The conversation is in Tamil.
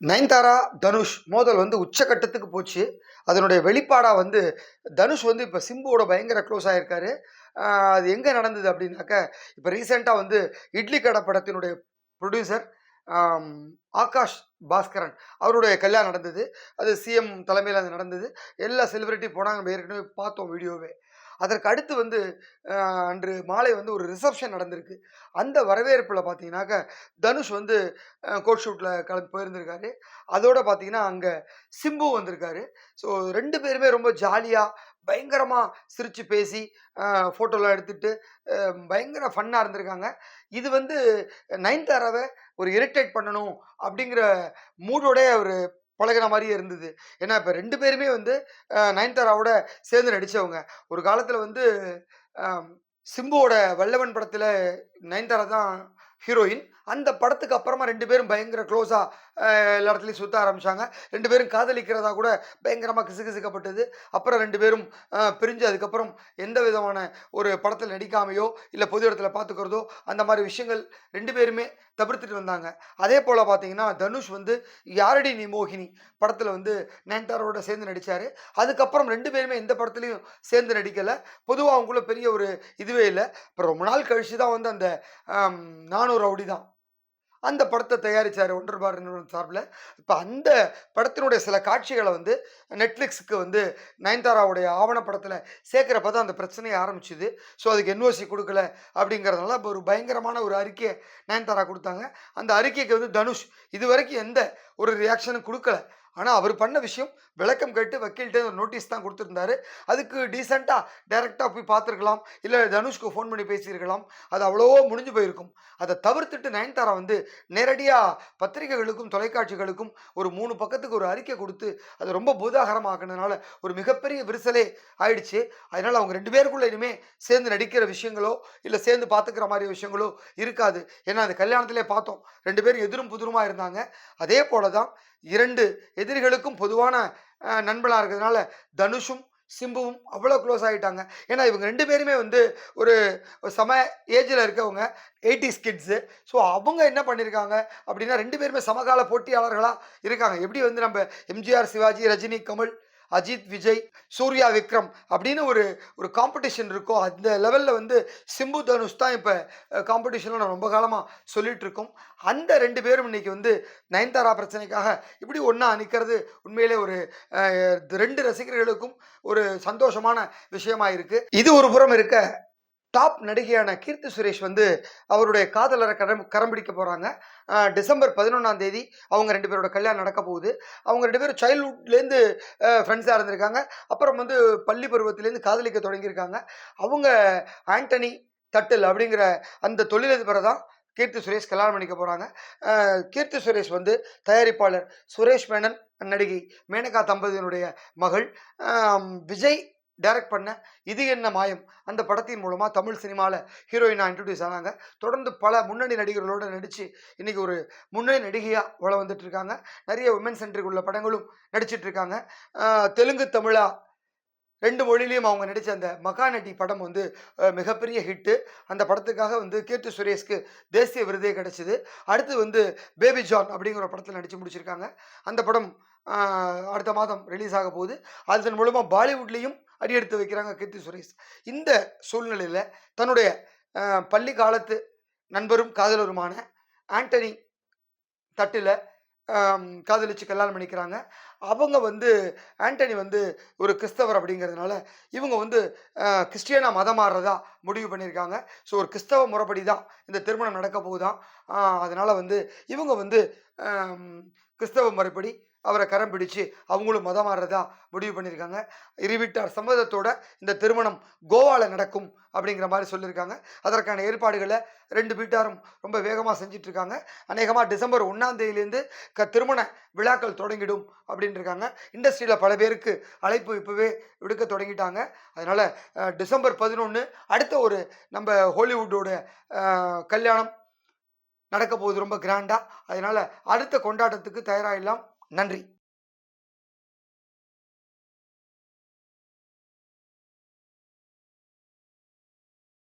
நயன்தாரா தனுஷ் மோதல் வந்து உச்சக்கட்டத்துக்கு போச்சு. அதனுடைய வெளிப்பாடாக வந்து தனுஷ் வந்து இப்போ சிம்புவோட பயங்கர க்ளோஸ் ஆகியிருக்காரு அது எங்கே நடந்தது அப்படின்னாக்க இப்போ ரீசெண்டாக வந்து இட்லி கடை படத்தினுடைய ப்ரொடியூசர் ஆகாஷ் பாஸ்கரன். அவருடைய கல்யாணம் நடந்தது. அது சிஎம் தலைமையில் அது நடந்தது. எல்லா செலிபிரிட்டி போனாங்க. நம்ம ஏற்கனவே பார்த்தோம் வீடியோவே. அதற்கு அடுத்து வந்து அன்று மாலை வந்து ஒரு ரிசப்ஷன் நடந்திருக்கு. அந்த வரவேற்பில் பார்த்தீங்கன்னாக்க தனுஷ் வந்து கோட் ஷூட்டில் கலந்து போயிருந்திருக்காரு. அதோட பார்த்தீங்கன்னா அங்கே சிம்பு வந்திருக்காரு. ஸோ ரெண்டு பேருமே ரொம்ப ஜாலியாக பயங்கரமாக சிரித்து பேசி ஃபோட்டோலாம் எடுத்துட்டு பயங்கர ஃபன்னாக இருந்திருக்காங்க. இது வந்து நயன்தாராவை ஒரு இரிட்டேட் பண்ணணும் அப்படிங்கிற மூடோட அவர் பழகின மாதிரியே இருந்தது. ஏன்னா இப்போ ரெண்டு பேருமே வந்து நயன்தாராவோட சேர்ந்து நடித்தவங்க ஒரு காலத்தில் வந்து சிம்புவோட வல்லவன் படத்தில் நயன்தாரா தான் ஹீரோயின். அந்த படத்துக்கு அப்புறமா ரெண்டு பேரும் பயங்கர க்ளோஸாக எல்லா இடத்துலையும் சுற்ற ஆரம்பித்தாங்க ரெண்டு பேரும் காதலிக்கிறதா கூட பயங்கரமாக கிசுகிசுக்கப்பட்டது. அப்புறம் ரெண்டு பேரும் பிரிஞ்சு அதுக்கப்புறம் எந்த விதமான ஒரு படத்தில் நடிக்காமையோ இல்லை பொது இடத்துல பார்த்துக்கிறதோ அந்த மாதிரி விஷயங்கள் ரெண்டு பேருமே தவிர்த்துட்டு வந்தாங்க. அதே போல் பார்த்தீங்கன்னா தனுஷ் வந்து யாரடி நீ மோகினி படத்தில் வந்து நயன்தாரோட சேர்ந்து நடித்தார் அதுக்கப்புறம் ரெண்டு பேருமே எந்த படத்துலையும் சேர்ந்து நடிக்கலை. பொதுவாக அவங்களுக்குள்ள பெரிய ஒரு இதுவே இல்லை. அப்புறம் ரொம்ப நாள் கழித்து தான் வந்து அந்த நான் நானும் ரவுடி தான் அந்த படத்தை தயாரித்தார் ஒன்றர் பார் நிறுவனம் சார்பில். இப்போ அந்த படத்தினுடைய சில காட்சிகளை வந்து நெட்ஃப்ளிக்ஸுக்கு வந்து நயன்தாராவுடைய ஆவணப்படத்தில் சேர்க்குறப்ப தான் அந்த பிரச்சனையை ஆரம்பிச்சுது. ஸோ அதுக்கு என்ஓசி கொடுக்கல அப்படிங்கிறதுனால இப்போ ஒரு பயங்கரமான ஒரு அறிக்கையை நயன்தாரா கொடுத்தாங்க. அந்த அறிக்கைக்கு வந்து தனுஷ் இது வரைக்கும் எந்த ஒரு ரியாக்ஷனும் கொடுக்கல. ஆனால் அவர் பண்ண விஷயம் விளக்கம் கேட்டு வக்கீல்கிட்ட ஒரு நோட்டீஸ் தான் கொடுத்துருந்தாரு. அதுக்கு டீசெண்டாக டைரெக்டாக போய் பார்த்துருக்கலாம். இல்லை தனுஷ்க்கு ஃபோன் பண்ணி பேசியிருக்கலாம். அது அவ்வளோவோ முடிஞ்சு போயிருக்கும். அதை தவிர்த்துட்டு நயன்தாரா வந்து நேரடியாக பத்திரிகைகளுக்கும் தொலைக்காட்சிகளுக்கும் ஒரு மூணு பக்கத்துக்கு ஒரு அறிக்கை கொடுத்து அது ரொம்ப பூதாகரமாக்குனதுனால ஒரு மிகப்பெரிய விரிசலே ஆயிடுச்சு. அதனால் அவங்க ரெண்டு பேருக்குள்ள இனிமே சேர்ந்து நடிக்கிற விஷயங்களோ இல்லை சேர்ந்து பார்த்துக்கிற மாதிரி விஷயங்களோ இருக்காது. ஏன்னா அந்த கல்யாணத்திலே பார்த்தோம். ரெண்டு பேரும் எதிரும் புதிருமாக இருந்தாங்க. அதே போல தான் இரண்டு எதிரிகளுக்கும் பொதுவான நண்பனாக இருக்கிறதுனால தனுஷும் சிம்புவும் அவ்வளோ க்ளோஸ் ஆகிட்டாங்க ஏன்னா இவங்க ரெண்டு பேருமே வந்து ஒரு சம ஏஜில் இருக்கவங்க எயிட்டிஸ் கிட்ஸு ஸோ அவங்க என்ன பண்ணியிருக்காங்க அப்படின்னா ரெண்டு பேருமே சமகால போட்டியாளர்களாக இருக்காங்க. எப்படி வந்து நம்ம எம்ஜிஆர் சிவாஜி ரஜினி கமல் அஜித் விஜய் சூர்யா விக்ரம் அப்படின்னு ஒரு ஒரு காம்படிஷன் இருக்கோ அந்த லெவலில் வந்து சிம்பு தனுஷ் தான் இப்போ காம்படிஷனில் நான் ரொம்ப காலமாக சொல்லிகிட்ருக்கோம் இருக்கோம். அந்த ரெண்டு பேரும் இன்னைக்கு வந்து நயன்தாரா பிரச்சனைக்காக இப்படி ஒன்றா நிற்கிறது உண்மையிலே ஒரு ரெண்டு ரசிகர்களுக்கும் ஒரு சந்தோஷமான விஷயமா இருக்குது இது ஒரு புறம் இருக்க டாப் நடிகையான கீர்த்தி சுரேஷ் வந்து அவருடைய காதலரை கரம் கரம் பிடிக்க போகிறாங்க டிசம்பர் பதினொன்றாம் தேதி அவங்க ரெண்டு பேரோட கல்யாணம் நடக்க போகுது. அவங்க ரெண்டு பேரும் சைல்ட்ஹுட்லேருந்து ஃப்ரெண்ட்ஸாக இருந்திருக்காங்க. அப்புறம் வந்து பள்ளி பருவத்திலேருந்து காதலிக்க தொடங்கியிருக்காங்க. அவங்க ஆண்டனி தட்டில் அப்படிங்கிற அந்த தொழிலதிபரை தான் கீர்த்தி சுரேஷ் கல்யாணம் பண்ணிக்க போகிறாங்க கீர்த்தி சுரேஷ் வந்து தயாரிப்பாளர் சுரேஷ் மேனன் நடிகை. மேனகா தம்பதியினுடைய மகள். விஜய் டைரக்ட் பண்ண இது என்ன மாயம்? அந்த படத்தின் மூலமாக தமிழ் சினிமாவில் ஹீரோயினாக இன்ட்ரடியூஸ் ஆனாங்க. தொடர்ந்து பல முன்னணி நடிகர்களோடு நடித்து இன்றைக்கி ஒரு முன்னணி நடிகையாக வள வந்துட்டுருக்காங்க. நிறைய உமன் சென்ட்ரிக் உள்ள படங்களும் நடிச்சிட்டு இருக்காங்க தெலுங்கு தமிழா ரெண்டு மொழியிலையும் அவங்க நடித்த அந்த மகாநட்டி படம் வந்து மிகப்பெரிய ஹிட்டு அந்த படத்துக்காக வந்து கீர்த்தி சுரேஷ்க்கு தேசிய விருதே கிடச்சிது. அடுத்து வந்து பேபி ஜான் அப்படிங்கிற ஒரு படத்தில் நடித்து முடிச்சிருக்காங்க. அந்த படம் அடுத்த மாதம் ரிலீஸ் ஆக போகுது. அதன் மூலமாக பாலிவுட்லேயும் அடியெடுத்து வைக்கிறாங்க கீர்த்தி சுரேஷ். இந்த சூழ்நிலையில் தன்னுடைய பள்ளி காலத்து நண்பரும் காதலருமான ஆண்டனி தட்டில் காதலிச்சு கல்யாணம் பண்ணிக்கிறாங்க. அவங்க வந்து ஆண்டனி வந்து ஒரு கிறிஸ்தவர் அப்படிங்கிறதுனால இவங்க வந்து கிறிஸ்டியனாக மதம் மாறுறதா முடிவு பண்ணியிருக்காங்க. ஸோ ஒரு கிறிஸ்தவ முறைப்படி தான் இந்த திருமணம் நடக்க போகுதான். அதனால் வந்து இவங்க வந்து கிறிஸ்தவ முறைப்படி அவரை கரம் பிடிச்சு அவங்களும் மதம் மாறுறதா முடிவு பண்ணியிருக்காங்க. இருவிட்டார் சம்மதத்தோட இந்த திருமணம் கோவாவில் நடக்கும் அப்படிங்கிற மாதிரி சொல்லியிருக்காங்க. அதற்கான ஏற்பாடுகளை ரெண்டு வீட்டாரும் ரொம்ப வேகமாக செஞ்சிட்ருக்காங்க. அநேகமாக டிசம்பர் ஒன்றாம் தேதியிலேருந்து க திருமண விழாக்கள் தொடங்கிடும் அப்படின்னு இருக்காங்க இண்டஸ்ட்ரியில் பல பேருக்கு அழைப்பு இப்போவே விடுக்க தொடங்கிட்டாங்க. அதனால் டிசம்பர் பதினொன்று அடுத்த ஒரு நம்ம ஹாலிவுட்டோட கல்யாணம் நடக்க போகுது ரொம்ப கிராண்டாக அதனால் அடுத்த கொண்டாட்டத்துக்கு தயாராகிடலாம் நன்றி.